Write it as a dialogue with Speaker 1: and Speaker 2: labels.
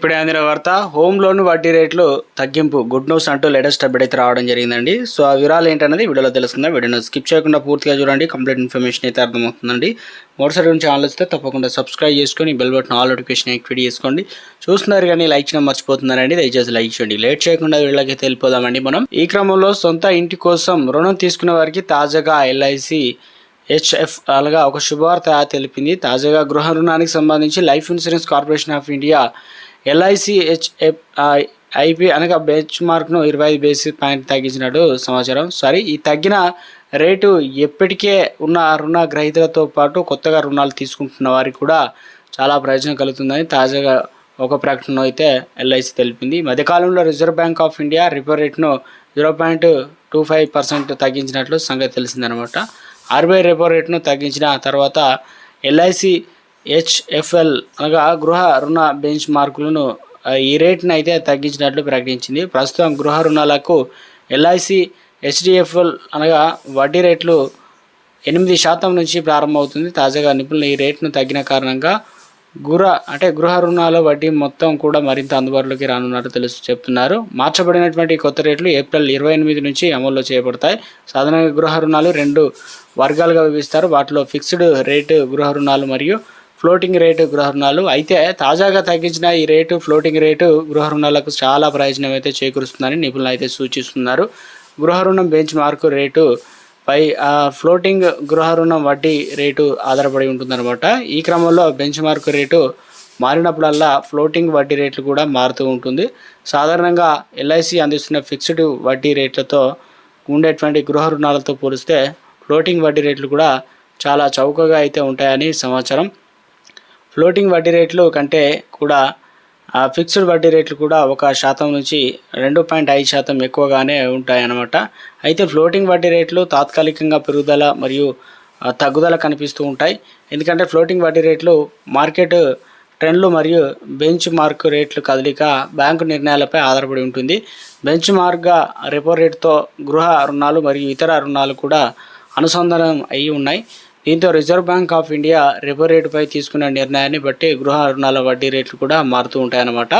Speaker 1: ఇప్పుడే అందిన వార్త హోమ్ లోన్ వడ్డీ రేట్లు తగ్గింపు గుడ్ న్యూస్ అంటూ లేటెస్ట్ అప్డేట్ అయితే రావడం జరిగిందండి. సో ఆ వివరాలు ఏంటనేది వీడియోలో తెలుసుకుందాం. వీడియోని స్కిప్ చేయకుండా పూర్తిగా చూడండి. కంప్లీట్ ఇన్ఫర్మేషన్ అయితే అర్థమవుతుందండి. మోటార్ నుంచి ఆలోచిస్తే తప్పకుండా సబ్స్క్రైబ్ చేసుకొని bell button all notification activate చేసుకోండి. చూస్తున్నారు కానీ లైక్ చేయడం మర్చిపోతున్నారండి. దయచేసి లైక్ చేయండి. లేట్ చేయకుండా వీళ్ళకి వెళ్ళిపోదామండి మనం. ఈ క్రమంలో సొంత ఇంటి కోసం రుణం తీసుకున్న వారికి తాజాగా ఎల్ఐసి హెచ్ఎఫ్ అలాగా ఒక శుభవార్త తెలిపింది. తాజాగా గృహ రుణానికి సంబంధించి life insurance corporation of India LIC HF IP అనగా బెంచ్ మార్క్ను ఇరవై ఐదు బేసిస్ పాయింట్ తగ్గించినట్టు సమాచారం. సారీ ఈ తగ్గిన రేటు ఎప్పటికే ఉన్న రుణ గ్రహీతలతో పాటు కొత్తగా రుణాలు తీసుకుంటున్న వారికి కూడా చాలా ప్రయోజనం కలుగుతుందని తాజాగా ఒక ప్రకటన అయితే ఎల్ఐసి తెలిపింది. మధ్యకాలంలో Reserve Bank of India repo రేట్ను zero point two five percent తగ్గించినట్లు సంగతి తెలిసిందనమాట ఆర్బీఐ రిపో రేట్ను తగ్గించిన తర్వాత ఎల్ఐసి హెచ్ఎఫ్ఎల్ అనగా గృహ రుణ బెంచ్ మార్కులను ఈ రేట్ను అయితే తగ్గించినట్లు ప్రకటించింది. ప్రస్తుతం గృహ రుణాలకు ఎల్ఐసి హెచ్డిఎఫ్ఎల్ అనగా వడ్డీ రేట్లు ఎనిమిది శాతం నుంచి ప్రారంభమవుతుంది. తాజాగా నిపుణులు ఈ రేట్ను తగ్గిన కారణంగా గృహ అంటే గృహ రుణాల వడ్డీ మొత్తం కూడా మరింత అందుబాటులోకి రానున్నట్టు తెలుసు చెప్తున్నారు. మార్చబడినటువంటి కొత్త రేట్లు ఏప్రిల్ ఇరవై ఎనిమిది నుంచి అమల్లో చేయబడతాయి సాధారణంగా గృహ రుణాలు రెండు వర్గాలుగా విభజిస్తారు. వాటిలో ఫిక్స్డ్ రేటు గృహ రుణాలు మరియు ఫ్లోటింగ్ రేటు గృహ రుణాలు అయితే తాజాగా తగ్గించిన ఈ రేటు ఫ్లోటింగ్ రేటు గృహ రుణాలకు చాలా ప్రయోజనం అయితే చేకూరుస్తుందని నిపుణులు అయితే సూచిస్తున్నారు. గృహ రుణం బెంచ్ మార్కు రేటు పై ఫ్లోటింగ్ గృహ రుణం వడ్డీ రేటు ఆధారపడి ఉంటుందన్నమాట. ఈ క్రమంలో బెంచ్ మార్క్ రేటు మారినప్పుడల్లా ఫ్లోటింగ్ వడ్డీ రేట్లు కూడా మారుతూ ఉంటుంది. సాధారణంగా ఎల్ఐసి అందిస్తున్న ఫిక్స్డ్ వడ్డీ రేట్లతో ఉండేటువంటి గృహ రుణాలతో పోలిస్తే ఫ్లోటింగ్ వడ్డీ రేట్లు కూడా చాలా చౌకగా అయితే ఉంటాయని సమాచారం. ఫ్లోటింగ్ వడ్డీ రేట్లు కంటే కూడా ఫిక్స్డ్ వడ్డీ రేట్లు కూడా ఒక శాతం నుంచి రెండు పాయింట్ ఐదు శాతం ఎక్కువగానే ఉంటాయి అన్నమాట అయితే ఫ్లోటింగ్ వడ్డీ రేట్లు తాత్కాలికంగా పెరుగుదల మరియు తగ్గుదల కనిపిస్తూ ఉంటాయి. ఎందుకంటే ఫ్లోటింగ్ వడ్డీ రేట్లు మార్కెట్ ట్రెండ్లు మరియు బెంచ్ మార్క్ రేట్లు కదలిక బ్యాంకు నిర్ణయాలపై ఆధారపడి ఉంటుంది. బెంచ్ మార్క్గా రెపో రేటుతో గృహ రుణాలు మరియు ఇతర రుణాలు కూడా అనుసంధానం అయి ఉన్నాయి. దీంతో Reserve Bank of India repo రేటుపై తీసుకున్న నిర్ణయాన్ని బట్టి గృహ రుణాల వడ్డీ రేట్లు కూడా మారుతూ ఉంటాయన్నమాట.